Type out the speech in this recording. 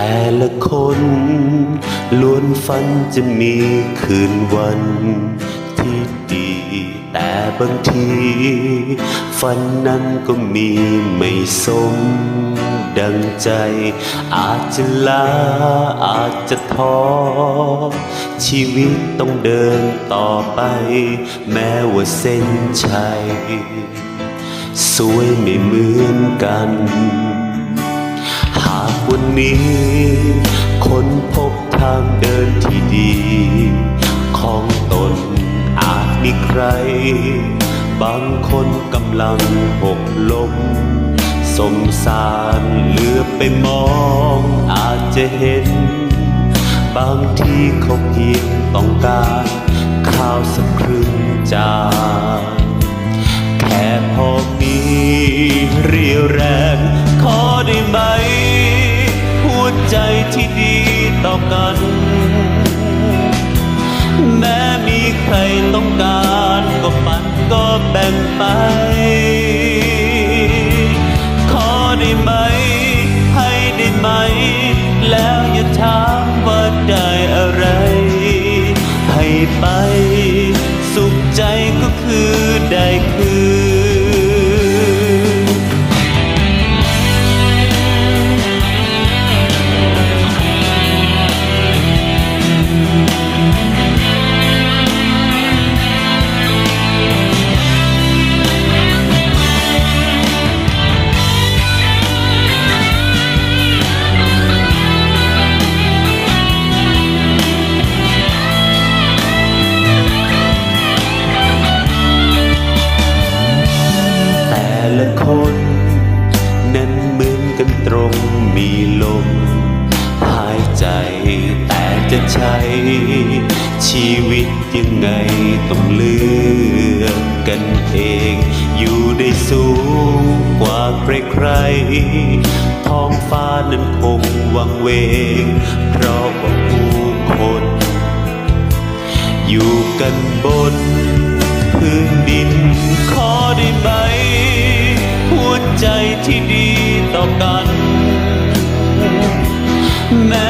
แต่ละคนล้วนฝันจะมีคืนวันที่ดี แต่บางที ฝันนั้นก็มีไม่สมดังใจ อาจจะลาอาจจะท้อชีวิตต้องเดินต่อไป แม้ว่าเส้นชัย สวยไม่เหมือนกัน นี้ คนพบทางเดินที่ดี ของตนอาจมีใคร บางคนกำลังหกล้มสมสารเหลือไปมองอาจจะเห็น บางทีเขาเพียงต้องการ ข้าวสักครึ่งจาน ใจที่ดีต่อกัน แม้มีใครต้องการก็ปันก็แบ่งไป แต่จะใช้ชีวิตยังไงต้องเลือกกันเอง อยู่ได้สูงกว่าใครๆท้องฟ้านั้นคงวังเวง เพราะว่าผู้คน อยู่กันบนพื้นดินขอได้ไหม หัวใจที่ดีต่อกันแม้